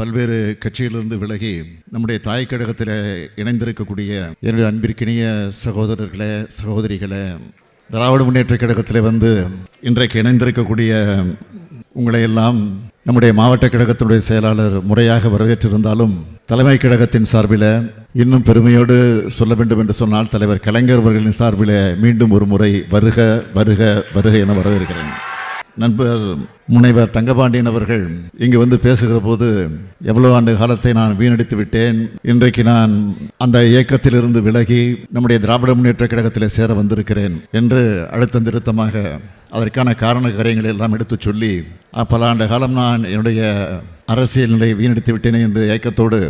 பல்வேறு கட்சியிலிருந்து விலகி நம்முடைய தாய் கழகத்தில் இணைந்திருக்கக்கூடிய என்னுடைய அன்பிற்கினிய சகோதரர்களே சகோதரிகளே திராவிட முன்னேற்ற கழகத்தில் வந்து இன்றைக்கு இணைந்திருக்கக்கூடிய உங்களை எல்லாம் நம்முடைய மாவட்ட கழகத்தினுடைய செயலாளர் முறையாக வரவேற்றிருந்தாலும் தலைமை கழகத்தின் சார்பில் இன்னும் பெருமையோடு சொல்ல வேண்டும் என்று சொன்னால் தலைவர் கலைஞர் அவர்களின் சார்பில் மீண்டும் ஒரு முறை வருக வருக வருக என வரவேற்கிறேன். நண்பர் முனைவர் தங்கபாண்டியன் அவர்கள் இங்கு வந்து பேசுகிற போது எவ்வளவு ஆண்டு காலத்தை நான் வீணடித்து விட்டேன். இன்றைக்கு நான் அந்த இயக்கத்திலிருந்து விலகி நம்முடைய திராவிட முன்னேற்ற கழகத்தில் சேர வந்திருக்கிறேன் என்று அழுத்தம் திருத்தமாக அதற்கான காரண காரியங்களை எல்லாம் எடுத்துச் சொல்லி பல ஆண்டு காலம் நான் என்னுடைய அரசியல் நிலையை வீணடித்து விட்டேனே என்று ஏக்கத்தோடு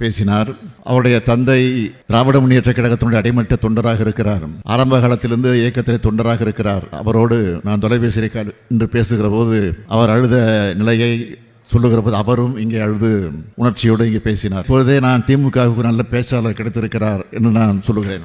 பேசினார். அவருடைய தந்தை திராவிட முன்னேற்ற கழகத்தினுடைய அடிமட்ட தொண்டராக இருக்கிறார். ஆரம்ப காலத்திலிருந்து இயக்கத்தில் தொண்டராக இருக்கிறார். அவரோடு நான் தொலைபேசியில் க- இன்று பேசுகிற போது அவர் அழுத நிலையை சொல்லுகிற போது அவரும் இங்கே அழுது உணர்ச்சியோடு இங்கே பேசினார். இப்பொழுதே நான் திமுகவுக்கு நல்ல பேச்சாளர் கிடைத்திருக்கிறார் என்று நான் சொல்லுகிறேன்.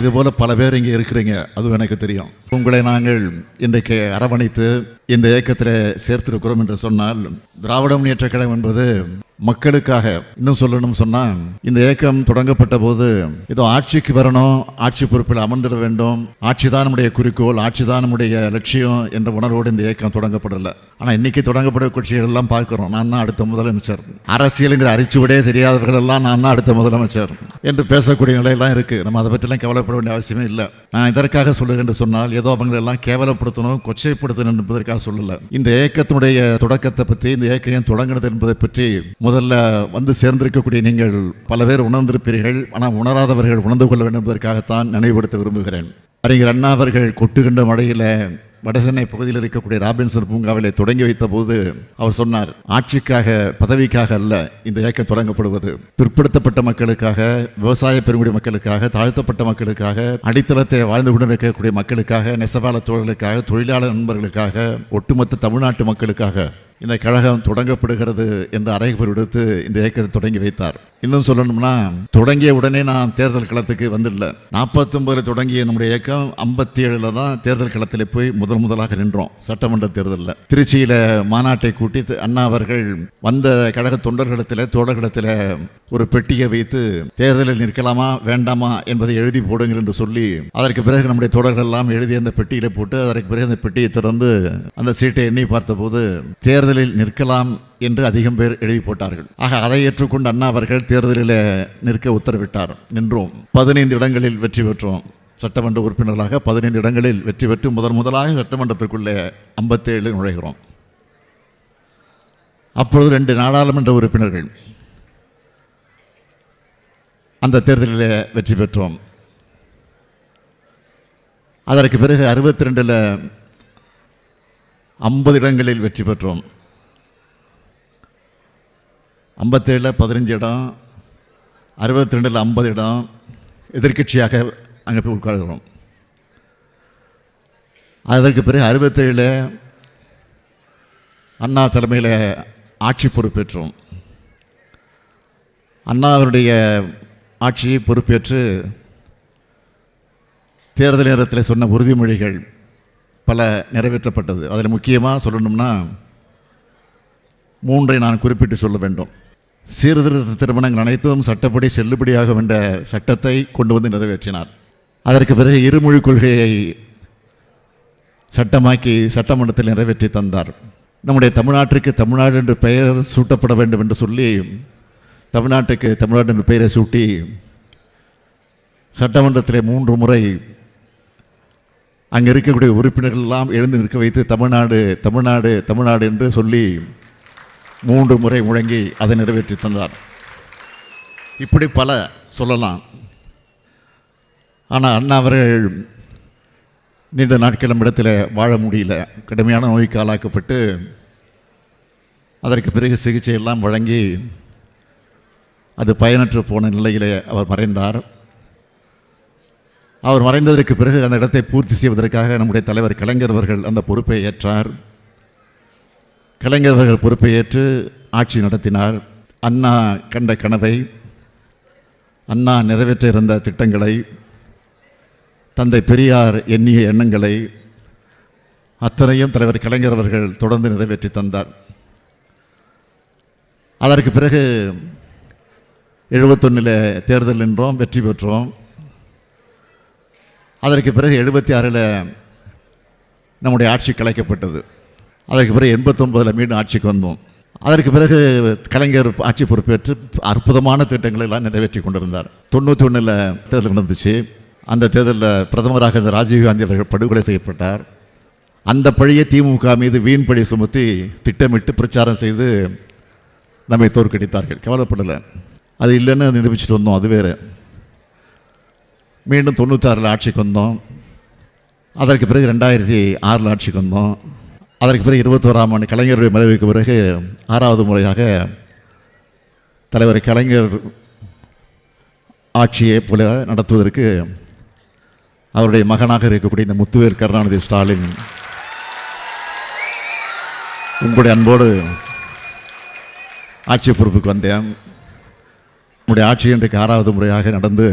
இதுபோல பல பேர் இங்கே இருக்கிறீங்க அதுவும் எனக்கு தெரியும். உங்களை நாங்கள் இன்றைக்கு அரவணைத்து இந்த இயக்கத்தில் சேர்த்திருக்கிறோம் என்று சொன்னால் திராவிட முன்னேற்ற கழகம் என்பது மக்களுக்காக இன்னும் சொல்லணும் சொன்னால் இந்த இயக்கம் தொடங்கப்பட்ட போது ஏதோ ஆட்சிக்கு வரணும் ஆட்சி பொறுப்பில் அமர்ந்திட வேண்டும் ஆட்சி தான் நம்முடைய குறிக்கோள் ஆட்சி தான் நம்முடைய லட்சியம் என்ற உணர்வோடு இந்த இயக்கம் தொடங்கப்படலை. ஆனால் இன்னைக்கு தொடங்கப்பட கட்சிகள் எல்லாம் பார்க்குறோம். நான் தான் அடுத்த முதலமைச்சர். அரசியலுங்கிற அரிச்சுவிடே தெரியாதவர்கள் எல்லாம் நான் தான் அடுத்த முதலமைச்சர் என்று பேசக்கூடிய நிலையெல்லாம் இருக்குது நம்ம அதை பற்றிலாம் கவலைப்பட வேண்டிய அவசியமே இல்லை. நான் இதற்காக சொல்லுகிறேன் என்று சொன்னால் ஏதோ அவங்களெல்லாம் கேவலப்படுத்தணும் கொச்சைப்படுத்தணும் என்பதற்காக சொல்லலை. இந்த இயக்கத்தினுடைய தொடக்கத்தை பற்றி இந்த இயக்கம் தொடங்கினது என்பதை பற்றி முதல்ல வந்து சேர்ந்திருக்கக்கூடிய நீங்கள் பல பேர் உணர்ந்திருப்பீர்கள். ஆனால் உணராதவர்கள் உணர்ந்து கொள்ள வேண்டும் என்பதற்காகத்தான் நினைவுபடுத்த விரும்புகிறேன். அறிஞர் அண்ணா அவர்கள் கொட்டுகின்ற மழையில் வடசென்னை பகுதியில் இருக்கக்கூடிய ராபின்சன் பூங்காவிலே தொடங்கி வைத்த போது அவர் சொன்னார் ஆட்சிக்காக பதவிக்காக அல்ல இந்த இயக்கம் தொடங்கப்படுவது. பிற்படுத்தப்பட்ட மக்களுக்காக விவசாய பெருங்குடி மக்களுக்காக தாழ்த்தப்பட்ட மக்களுக்காக அடித்தளத்தை வாழ்ந்து கொண்டிருக்கக்கூடிய மக்களுக்காக நெசவாள தோழர்களுக்காக தொழிலாளர் நண்பர்களுக்காக ஒட்டுமொத்த தமிழ்நாட்டு மக்களுக்காக இந்த கழகம் தொடங்கப்படுகிறது என்று அறைகூர் விடுத்து இந்த இயக்கத்தை தொடங்கி வைத்தார். இன்னும் சொல்லணும்னா தொடங்கிய உடனே நான் தேர்தல் களத்துக்கு வந்துடல. நாற்பத்தொம்பதில் தொடங்கிய நம்முடைய இயக்கம் ஐம்பத்தி ஏழில் தான் தேர்தல் களத்தில் போய் முதல் முதலாக நின்றோம் சட்டமன்ற தேர்தலில். திருச்சியில் மாநாட்டை கூட்டி அண்ணா அவர்கள் வந்த கழக தொண்டர்களிடத்தில் தோழர்களிடத்தில் ஒரு பெட்டியை வைத்து தேர்தலில் நிற்கலாமா வேண்டாமா என்பதை எழுதி போடுங்கள் என்று சொல்லி அதற்கு பிறகு நம்முடைய தோழர்கள் எல்லாம் எழுதி அந்த பெட்டியில் போட்டு அதற்கு பிறகு அந்த பெட்டியை திறந்து அந்த சீட்டை எண்ணி பார்த்தபோது தேர்தல் தேர்தலில் நிற்கலாம் என்று அதிகம் பேர் எழுதி போட்டார்கள். ஆக அதை ஏற்றுக்கொண்டு அண்ணா அவர்கள் தேர்தலில் நிற்க உத்தரவிட்டார். நின்றோம். பதினைந்து இடங்களில் வெற்றி பெற்றோம். சட்டமன்ற உறுப்பினர்களாக பதினைந்து இடங்களில் வெற்றி பெற்று முதன் முதலாக சட்டமன்றத்திற்குள்ளே ஐம்பத்தேழு நுழைகிறோம். அப்பொழுது ரெண்டு நாடாளுமன்ற உறுப்பினர்கள் அந்த தேர்தலில் வெற்றி பெற்றோம். அதற்கு பிறகு அறுபத்தி ரெண்டில் ஐம்பது இடங்களில் வெற்றி பெற்றோம். ஐம்பத்தேழில் பதினஞ்சு இடம் அறுபத்தி ரெண்டில் ஐம்பது இடம் எதிர்க்கட்சியாக அங்கே போய் உட்கார்கிறோம். அதற்கு பிறகு அறுபத்தேழில் அண்ணா தலைமையில் ஆட்சி பொறுப்பேற்றோம். அண்ணா அவருடைய ஆட்சியை பொறுப்பேற்று தேர்தல் நேரத்தில் சொன்ன உறுதிமொழிகள் பல நிறைவேற்றப்பட்டது. அதில் முக்கியமாக சொல்லணும்னா மூன்றை நான் குறிப்பிட்டு சொல்ல வேண்டும். சீர்திருத்த திருமணங்கள் அனைத்தும் சட்டப்படி செல்லுபடியாகும் என்ற சட்டத்தை கொண்டு வந்து நிறைவேற்றினார். அதற்கு பிறகு இருமொழி கொள்கையை சட்டமாக்கி சட்டமன்றத்தில் நிறைவேற்றி தந்தார். நம்முடைய தமிழ்நாட்டிற்கு தமிழ்நாடு என்று பெயர் சூட்டப்பட வேண்டும் என்று சொல்லி தமிழ்நாட்டுக்கு தமிழ்நாடு என்று பெயரை சூட்டி சட்டமன்றத்தில் மூன்று முறை அங்கே இருக்கக்கூடிய உறுப்பினர்கள் எல்லாம் எழுந்து நிற்க வைத்து தமிழ்நாடு தமிழ்நாடு தமிழ்நாடு என்று சொல்லி மூன்று முறை முழங்கி அதை நிறைவேற்றி தந்தார். இப்படி பல சொல்லலாம். ஆனால் அண்ணா அவர்கள் நீண்ட நாட்கள் நம்மிடத்தில் வாழ முடியல. கடுமையான நோய்க்கு ஆளாக்கப்பட்டு அதற்கு பிறகு சிகிச்சை எல்லாம் வழங்கி அது பயனற்று போன நிலையிலே அவர் மறைந்தார். அவர் மறைந்ததற்கு பிறகு அந்த இடத்தை பூர்த்தி செய்வதற்காக நம்முடைய தலைவர் கலைஞர் அவர்கள் அந்த பொறுப்பை ஏற்றார். கலைஞர்கள் பொறுப்பை ஏற்று ஆட்சி நடத்தினார். அண்ணா கண்ட கனவை அண்ணா நிறைவேற்ற இருந்த திட்டங்களை தந்தை பெரியார் எண்ணிய எண்ணங்களை அத்தனையும் தலைவர் கலைஞர் அவர்கள் தொடர்ந்து நிறைவேற்றி தந்தார். அதற்கு பிறகு எழுபத்தொன்னில் தேர்தல் நின்றோம் வெற்றி பெற்றோம். அதற்கு பிறகு எழுபத்தி ஆறில் நம்முடைய ஆட்சி கலைக்கப்பட்டது. அதற்கு பிறகு எண்பத்தொம்பதில் மீண்டும் ஆட்சிக்கு வந்தோம். அதற்கு பிறகு கலைஞர் ஆட்சி பொறுப்பேற்று அற்புதமான திட்டங்களை எல்லாம் நிறைவேற்றி கொண்டிருந்தார். தொண்ணூற்றி ஒன்றில் தேர்தல் நடந்துச்சு. அந்த தேர்தலில் பிரதமராக இருந்த ராஜீவ்காந்தி அவர்கள் படுகொலை செய்யப்பட்டார். அந்த பழியை திமுக மீது வீண் பழி சுமத்தி திட்டமிட்டு பிரச்சாரம் செய்து நம்மை தோற்கடித்தார்கள். கவலைப்படலை. அது இல்லைன்னு நிரூபிச்சுட்டு வந்தோம். அது வேறு. மீண்டும் தொண்ணூற்றாறில் ஆட்சிக்கு வந்தோம். அதற்கு பிறகு ரெண்டாயிரத்தி ஆறில் ஆட்சிக்கு வந்தோம். அதற்கு பிறகு இருபத்தோராம் ஆண்டு கலைஞருடைய மறைவுக்கு பிறகு ஆறாவது முறையாக தலைவர் கலைஞர் ஆட்சியை போல நடத்துவதற்கு அவருடைய மகனாக இருக்கக்கூடிய இந்த முத்துவேர் கருணாநிதி ஸ்டாலின் உங்களுடைய அன்போடு ஆட்சி பொறுப்புக்கு வந்தேன். உங்களுடைய ஆட்சி இன்றைக்கு ஆறாவது முறையாக நடந்து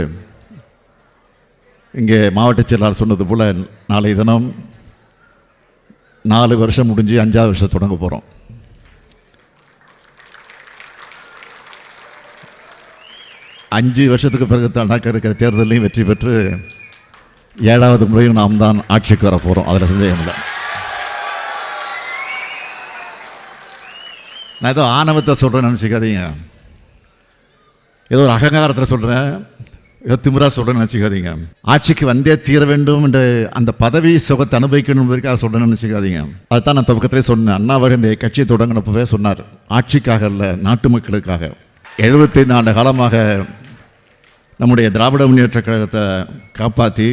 இங்கே மாவட்ட செயலாளர் சொன்னது போல் நாளை தினம் நாலு வருஷம் முடிஞ்சு அஞ்சாவது வருஷம் தொடங்க போகிறோம் அஞ்சு வருஷத்துக்கு பிறகு நடக்க இருக்கிற தேர்தலையும் வெற்றி பெற்று ஏழாவது முறையும் நாம் தான் ஆட்சிக்கு வர போகிறோம் அதில் சந்தேகம் இல்லை. நான் ஏதோ ஆணவத்தை சொல்கிறேன்னு நினச்சிக்காதீங்க. ஏதோ ஒரு அகங்காரத்தில் சொல்கிறேன் ஏதோ திமுறா சொல்கிறேன்னு நினச்சிக்காதீங்க. ஆட்சிக்கு வந்தே தீர வேண்டும் என்ற அந்த பதவி சுகத்தை அனுபவிக்கணுன்றதுக்காக சொல்கிறேன்னு நினச்சிக்காதீங்க. அதுதான் நான் துவக்கத்திலே சொன்னேன். அண்ணா அவர் இந்த கட்சியை தொடங்கினப்பவே சொன்னார். ஆட்சிக்காக இல்லை நாட்டு மக்களுக்காக. எழுபத்தி நாலு காலமாக நம்முடைய திராவிட முன்னேற்ற கழகத்தை காப்பாற்றி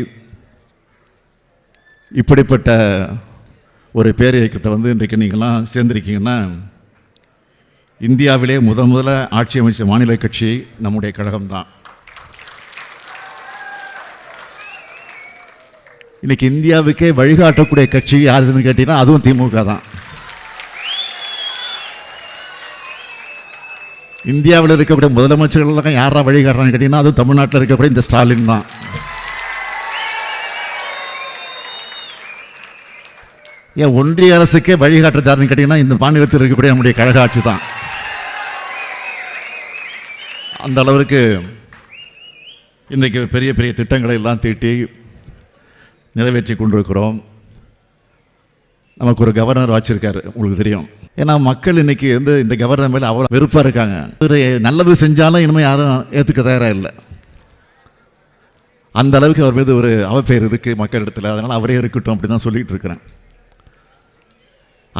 இப்படிப்பட்ட ஒரு பேர் இயக்கத்தை வந்து இன்றைக்கு நீங்களாம் சேர்ந்திருக்கீங்கன்னா இந்தியாவிலே முத முதல்ல ஆட்சி அமைச்ச மாநில கட்சி நம்முடைய கழகம்தான். இன்னைக்கு இந்தியாவுக்கே வழிகாட்டக்கூடிய கட்சி யாருன்னு கேட்டீங்கன்னா அதுவும் திமுக தான். இந்தியாவில் இருக்கக்கூடிய முதலமைச்சர்கள்லாம் யாரா வழிகாட்டுறான்னு கேட்டீங்கன்னா அதுவும் தமிழ்நாட்டில் இருக்கக்கூடிய இந்த ஸ்டாலின் தான். ஏன் ஒன்றிய அரசுக்கே வழிகாட்டுறாருன்னு கேட்டிங்கன்னா இந்த மாநிலத்தில் இருக்கக்கூடிய நம்முடைய கழக ஆட்சி தான். அந்த அளவிற்கு இன்றைக்கு பெரிய பெரிய திட்டங்களை எல்லாம் தீட்டி நிறைவேற்றி கொண்டிருக்கிறோம் நமக்கு ஒரு கவர்னர் வச்சிருக்காரு உங்களுக்கு தெரியும். ஏன்னா மக்கள் இன்னைக்கு வந்து இந்த கவர்னர் மேலே அவ்வளோ வெறுப்பாக இருக்காங்க. ஒரு நல்லது செஞ்சாலும் இனிமேல் யாரும் ஏற்றுக்க தயாராக இல்லை. அந்த அளவுக்கு அவர் மீது ஒரு அவப்பெயர் இருக்குது மக்களிடத்தில். அதனால் அவரே இருக்கட்டும் அப்படி தான் சொல்லிகிட்டு இருக்கிறேன்.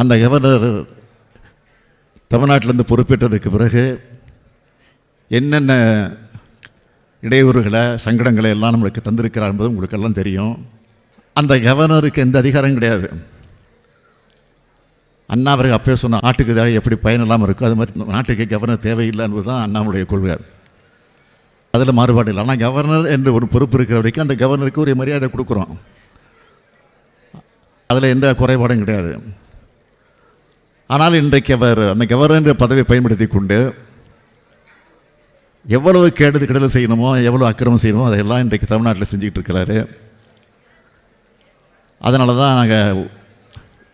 அந்த கவர்னர் தமிழ்நாட்டிலேருந்து பொறுப்பேற்றதுக்கு பிறகு என்னென்ன இடையூறுகளை சங்கடங்களை எல்லாம் நம்மளுக்கு தந்திருக்கிறார் என்பது உங்களுக்கெல்லாம் தெரியும். அந்த கவர்னருக்கு எந்த அதிகாரம் கிடையாது. அண்ணா அவர்கள் அப்பயே சொன்ன நாட்டுக்கு தாழி எப்படி பயன் இல்லாமல் இருக்கும் அது மாதிரி நாட்டுக்கு கவர்னர் தேவையில்லை என்பது தான் அண்ணாவுடைய கொள்கை. அதில் மாறுபாடு இல்லை. ஆனால் கவர்னர் என்று ஒரு பொறுப்பு இருக்கிற வரைக்கும் அந்த கவர்னருக்கு ஒரு மரியாதை கொடுக்குறோம். அதில் எந்த குறைபாடும் கிடையாது. ஆனால் இன்றைக்கு அவர் அந்த கவர்னர் என்ற பதவியை பயன்படுத்தி கொண்டு எவ்வளவு கேடுது கெடுதல் செய்யணுமோ எவ்வளோ அக்கிரமம் செய்யணுமோ அதையெல்லாம் இன்றைக்கு தமிழ்நாட்டில் செஞ்சுக்கிட்டு இருக்கிறாரு. அதனால தான் நாங்கள்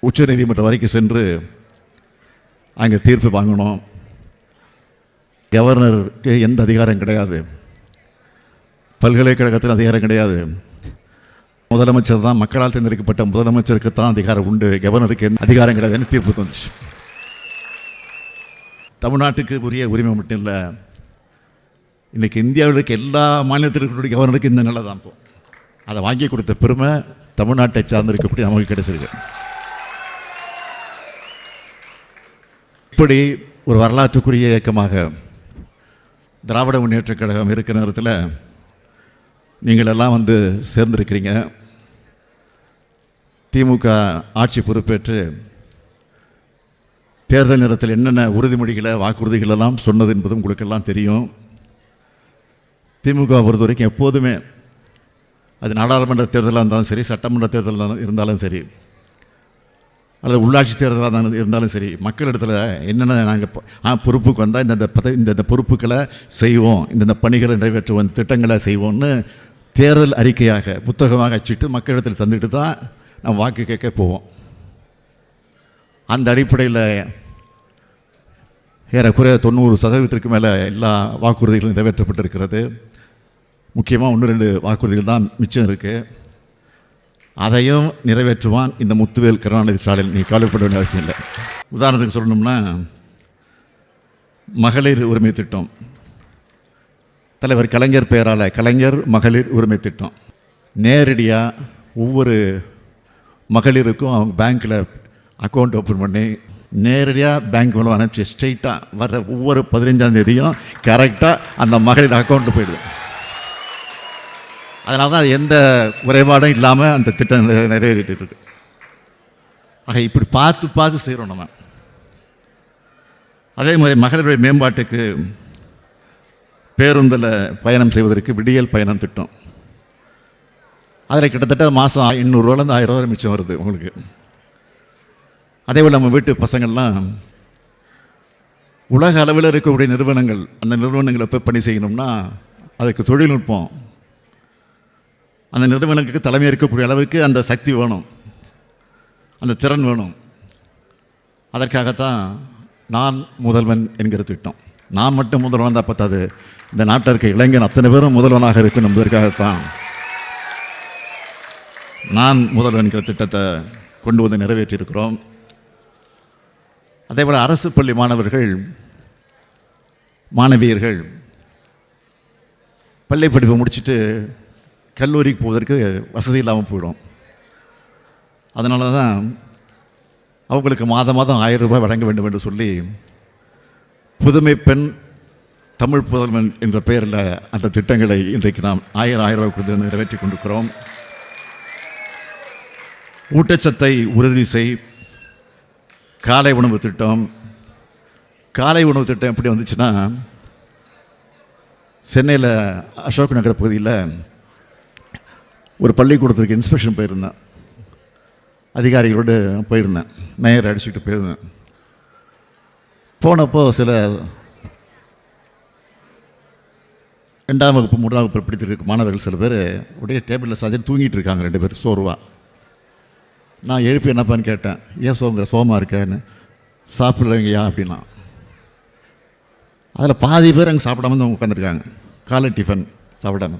உச்ச நீதிமன்றம் வரைக்கும் சென்று அங்கே தீர்ப்பு வாங்கினோம் கவர்னருக்கு எந்த அதிகாரம் கிடையாது. பல்கலைக்கழகத்தில் அதிகாரம் கிடையாது. முதலமைச்சர் தான் மக்களால் தேர்ந்தெடுக்கப்பட்ட முதலமைச்சருக்கு தான் அதிகாரம் உண்டு. கவர்னருக்கு எந்த அதிகாரம் கிடையாதுன்னு தீர்ப்பு தந்துச்சு. தமிழ்நாட்டுக்கு உரிய உரிமை மட்டும் இல்லை. இன்றைக்கி இந்தியாவில் இருக்க எல்லா மாநிலத்திற்குடைய கவர்னருக்கு இந்த நிலை தான் இப்போ. அதை வாங்கி கொடுத்த பெருமை தமிழ்நாட்டை சார்ந்திருக்கப்படி நமக்கு கிடைச்சிருக்கு இப்படி ஒரு வரலாற்றுக்குரிய இயக்கமாக திராவிட முன்னேற்றக் கழகம் இருக்கிற நேரத்தில் நீங்கள் எல்லாம் வந்து சேர்ந்திருக்கிறீங்க. திமுக ஆட்சி பொறுப்பேற்று தேர்தல் நேரத்தில் என்னென்ன உறுதிமொழிகளை வாக்குறுதிகளெல்லாம் சொன்னது என்பதும் உங்களுக்கெல்லாம் தெரியும். திமுக பொறுத்த வரைக்கும் எப்போதுமே அது நாடாளுமன்ற தேர்தலாக இருந்தாலும் சரி சட்டமன்ற தேர்தலாக இருந்தாலும் சரி அல்லது உள்ளாட்சி தேர்தலாக இருந்தாலும் இருந்தாலும் சரி மக்களிடத்தில் என்னென்ன நாங்கள் பொறுப்புக்கு வந்தால் இந்தந்த பத இந்தந்த பொறுப்புகளை செய்வோம் இந்தந்த பணிகளை நிறைவேற்றுவோம் இந்த திட்டங்களை செய்வோம்னு தேர்தல் அறிக்கையாக புத்தகமாக அச்சிட்டு மக்களிடத்தில் தந்துட்டு தான் நம்ம வாக்கு கேட்க போவோம். அந்த அடிப்படையில் ஏறக்குறைய தொண்ணூறு சதவீதத்திற்கு மேலே எல்லா வாக்குறுதிகளும் நிறைவேற்றப்பட்டிருக்கிறது. முக்கியமாக ஒன்று ரெண்டு வாக்குறுதிகள் தான் மிச்சம் இருக்குது அதையும் நிறைவேற்றுவான் இந்த முத்துவேல் கருணாநிதி ஸ்டாலின். நீ கவலைப்பட வேண்டிய அவசியம் இல்லை. உதாரணத்துக்கு சொல்லணும்னா மகளிர் உரிமை திட்டம். தலைவர் கலைஞர் பெயரால் கலைஞர் மகளிர் உரிமை திட்டம். நேரடியாக ஒவ்வொரு மகளிருக்கும் அவங்க பேங்க்கில் அக்கௌண்ட் ஓப்பன் பண்ணி நேரடியாக பேங்க் மூலம் அனுப்பிச்சு ஸ்ட்ரெயிட்டாக வர்ற ஒவ்வொரு பதினஞ்சாம் தேதியும் கரெக்டாக அந்த மகளிர் அக்கௌண்ட்டில் போயிடுது. அதனால தான் எந்த குறைபாடும் இல்லாமல் அந்த திட்டம் நிறை- நிறைவேறிட்டு இருக்கு. ஆக இப்படி பார்த்து பார்த்து செய்கிறோம் நம்ம. அதே மாதிரி மகளிருடைய மேம்பாட்டுக்கு பேருந்தில் பயணம் செய்வதற்கு விடியல் பயணம் திட்டம். அதில் கிட்டத்தட்ட மாதம் எண்ணூறுரூவாலேருந்து ஆயிரம் ரூபா மிச்சம் வருது உங்களுக்கு. அதே போல் நம்ம வீட்டு பசங்கள்லாம் உலக அளவில் இருக்கக்கூடிய நிறுவனங்கள் அந்த நிறுவனங்களை போய் பணி செய்யணும்னா அதுக்கு தொழில்நுட்பம் அந்த நிறுவனங்களுக்கு தலைமை இருக்கக்கூடிய அளவுக்கு அந்த சக்தி வேணும். அந்த திறன் வேணும். அதற்காகத்தான் நான் முதல்வன் என்கிற திட்டம். நான் மட்டும் முதல்வன் தான் பத்தாது. இந்த நாட்டில் இருக்க இளைஞன் அத்தனை பேரும் முதல்வனாக இருக்கணும் என்பதற்காகத்தான் நான் முதல்வன் என்கிற திட்டத்தை கொண்டு வந்து நிறைவேற்றியிருக்கிறோம். அதே போல் அரசு பள்ளி மாணவர்கள் மாணவியர்கள் பள்ளி படிப்பை முடிச்சுட்டு கல்லூரிக்கு போவதற்கு வசதி இல்லாமல் போயிடும். அதனால தான் அவங்களுக்கு மாதம் மாதம் ஆயிரம் ரூபாய் வழங்க வேண்டும் என்று சொல்லி புதுமை பெண் தமிழ் புதல்வன் என்ற பெயரில் அந்த திட்டங்களை இன்றைக்கு நாம் ஆயிரம் ஆயிரம் ரூபாய் கொடுத்து நிறைவேற்றி கொண்டிருக்கிறோம். ஊட்டச்சத்தை உறுதி செய். காலை உணவு திட்டம். காலை உணவு திட்டம் எப்படி வந்துச்சுன்னா சென்னையில் அசோக் நகர் பகுதியில் ஒரு பள்ளிக்கூடத்துக்கு இன்ஸ்பெக்ஷன் போயிருந்தேன். அதிகாரிகளோடு போயிருந்தேன். மேயர் அடிச்சுட்டு போயிருந்தேன். போனப்போ சில ரெண்டாம் வகுப்பு மூன்றாம் வகுப்பு படித்திருக்க மாணவர்கள் சில பேர் உடைய டேபிளில் சாஞ்சு தூங்கிட்டு இருக்காங்க ரெண்டு பேர் சோர்வா. நான் எழுப்பி என்னப்பான்னு கேட்டேன். ஏன் சோங்கிற? சோமா இருக்கேன்னு. சாப்பிட்றீங்கய்யா அப்படின்னா அதில் பாதி பேர் அங்கே சாப்பிடாம தான் உட்காந்துருக்காங்க காலை டிஃபன் சாப்பிடாம.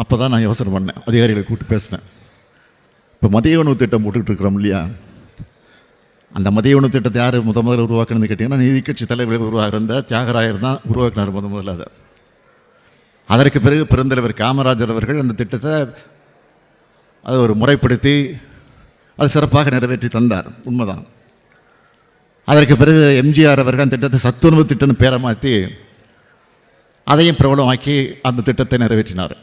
அப்போ தான் நான் யோசனை பண்ணேன். அதிகாரிகளை கூப்பிட்டு பேசினேன். இப்போ மதிய உணவு திட்டம் போட்டுக்கிட்டு இருக்கிறோம் இல்லையா? அந்த மதிய உணவு திட்டத்தை யார் முத முதல்ல உருவாக்கணும்னு கேட்டிங்கன்னா நீதி கட்சி தலைவர் உருவாக இருந்த தியாகராயர் தான் உருவாக்கினார் முத முதல்ல அதை. அதற்கு பிறகு பெருந்தலைவர் காமராஜர் அவர்கள் அந்த திட்டத்தை அதை ஒரு முறைப்படுத்தி அது சிறப்பாக நிறைவேற்றி தந்தார். உண்மைதான். அதற்கு பிறகு எம்ஜிஆர் அவர்கள் அந்த திட்டத்தை சத்துணவு திட்டம்னு பேரை மாற்றி அதையும் பிரபலமாக்கி அந்த திட்டத்தை நிறைவேற்றினார்.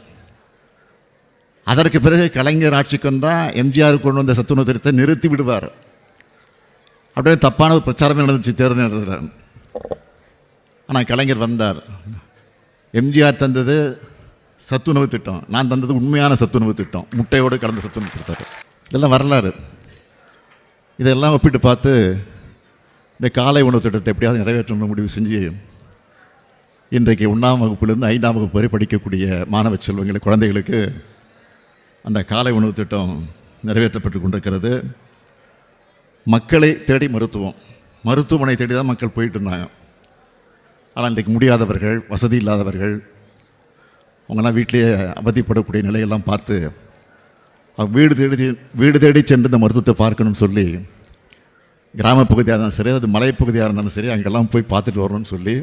அதற்கு பிறகு கலைஞர் ஆட்சிக்கு வந்தால் எம்ஜிஆர் கொண்டு வந்த சத்துணவு திட்டத்தை நிறுத்தி விடுவார். அப்படியே தப்பான ஒரு பிரச்சாரமே நடந்துச்சு தேர்தல் நடத்துகிறார் ஆனால் கலைஞர் வந்தார். எம்ஜிஆர் தந்தது சத்துணவு திட்டம். நான் தந்தது உண்மையான சத்துணவு திட்டம். முட்டையோடு கலந்த சத்துணவு கொடுத்தாரு இதெல்லாம் வரலாறு. இதெல்லாம் ஒப்பிட்டு பார்த்து இந்த காலை உணவு திட்டத்தை எப்படியாவது நிறைவேற்றணும் முடிவு செஞ்சு இன்றைக்கு ஒன்றாம் வகுப்பிலிருந்து ஐந்தாம் வகுப்பு வரை படிக்கக்கூடிய மாணவ செல்வங்களை குழந்தைகளுக்கு அந்த காலை உணவு திட்டம் நிறைவேற்றப்பட்டு கொண்டிருக்கிறது. மக்களை தேடி மருத்துவம். மருத்துவமனை தேடி தான் மக்கள் போயிட்டு இருந்தாங்க ஆனால் இன்றைக்கு முடியாதவர்கள் வசதி இல்லாதவர்கள் அவங்கெல்லாம் வீட்டிலேயே அவதிப்படக்கூடிய நிலையெல்லாம் பார்த்து வீடு தேடி வீடு தேடி சென்று இந்த மருத்துவத்தை பார்க்கணும்னு சொல்லி கிராமப்பகுதியாக இருந்தாலும் சரி அது மலைப்பகுதியாக இருந்தாலும் சரி அங்கெல்லாம் போய் பார்த்துட்டு வரணும்னு சொல்லி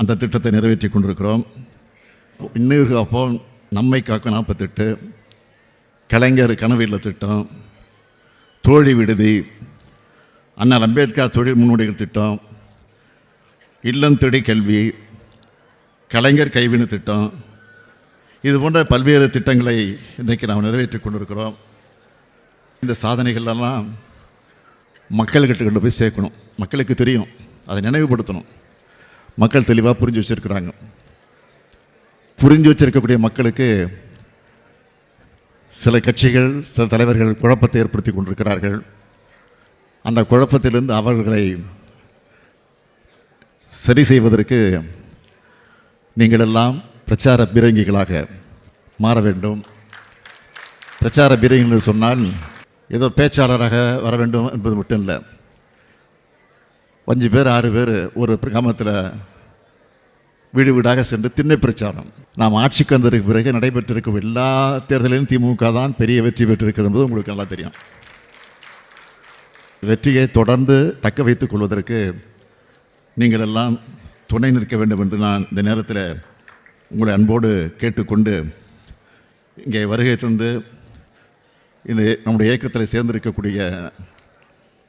அந்த திட்டத்தை நிறைவேற்றி கொண்டிருக்கிறோம். இன்னொரு அப்போ நம்மை காக்க நாற்பத்தெட்டு கலைஞர் கனவு திட்டம் தோழி விடுதி அண்ணல் அம்பேத்கர் தொழில் முன்னோடிகள் திட்டம் இல்லம் தேடி கல்வி கலைஞர் கைவினை திட்டம் இது போன்ற பல்வேறு திட்டங்களை இன்றைக்கு நாம் நிறைவேற்றி கொண்டிருக்கிறோம். இந்த சாதனைகளெல்லாம் மக்கள்கிட்ட கொண்டு போய் சேர்க்கணும். மக்களுக்கு தெரியும். அதை நினைவுபடுத்தணும். மக்கள் தெளிவாக புரிஞ்சு வச்சுருக்கிறாங்க. புரிஞ்சு வச்சிருக்கக்கூடிய மக்களுக்கு சில கட்சிகள் சில தலைவர்கள் குழப்பத்தை ஏற்படுத்தி கொண்டிருக்கிறார்கள். அந்த குழப்பத்திலிருந்து அவர்களை சரி செய்வதற்கு நீங்கள் எல்லாம் பிரச்சார பீரங்கிகளாக மாற வேண்டும். பிரச்சார பீரங்கிகள் சொன்னால் ஏதோ பேச்சாளராக வர வேண்டும் என்பது மட்டும் இல்லை. அஞ்சு பேர் ஆறு பேர் ஒரு கிராமத்தில் வீடு வீடாக சென்று திண்ணை பிரச்சாரம். நாம் ஆட்சிக்கு வந்ததற்கு பிறகு நடைபெற்றிருக்கும் எல்லா தேர்தலிலும் திமுக தான் பெரிய வெற்றி பெற்றிருக்கிறது என்பது உங்களுக்கு நல்லா தெரியும். வெற்றியை தொடர்ந்து தக்க வைத்துக் கொள்வதற்கு நீங்கள் எல்லாம் துணை நிற்க வேண்டும் என்று நான் இந்த நேரத்தில் உங்களை அன்போடு கேட்டுக்கொண்டு இங்கே வருகை தந்து இந்த நம்முடைய இயக்கத்தில் சேர்ந்திருக்கக்கூடிய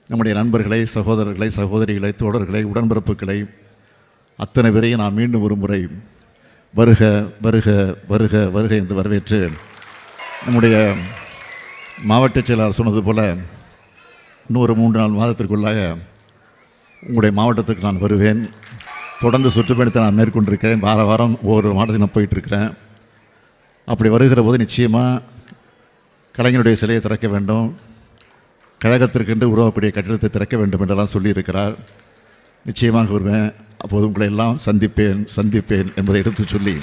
நம்முடைய நண்பர்களை சகோதரர்களை சகோதரிகளை தோழர்களை உடன்பிறப்புகளை அத்தனை பேரையும் நான் மீண்டும் ஒரு முறை வருக வருக வருக வருக என்று வரவேற்று நம்முடைய மாவட்ட செயலாளர் சொன்னது போல் இன்னொரு மூன்று நாள் மாதத்திற்குள்ளாக உங்களுடைய மாவட்டத்துக்கு நான் வருவேன். தொடர்ந்து சுற்றுப்பயணத்தை நான் மேற்கொண்டிருக்கிறேன். வார வாரம் ஒவ்வொரு மாவட்டத்துக்கு நான் போயிட்டுருக்கிறேன். அப்படி வருகிற போது நிச்சயமாக கலைஞருடைய சிலையை திறக்க வேண்டும். கழகத்திற்கென்று உருவாக்கக்கூடிய கட்டிடத்தை திறக்க வேண்டும் என்றெல்லாம் சொல்லியிருக்கிறார். நிச்சயமாக வருவேன். அப்போது உங்களை எல்லாம் சந்திப்பேன் சந்திப்பேன் என்பதை எடுத்து சொல்லி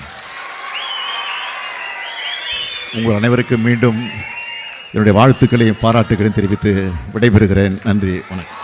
உங்கள் அனைவருக்கும் மீண்டும் என்னுடைய வாழ்த்துக்களையும் பாராட்டுகளையும் தெரிவித்து விடைபெறுகிறேன். நன்றி வணக்கம்.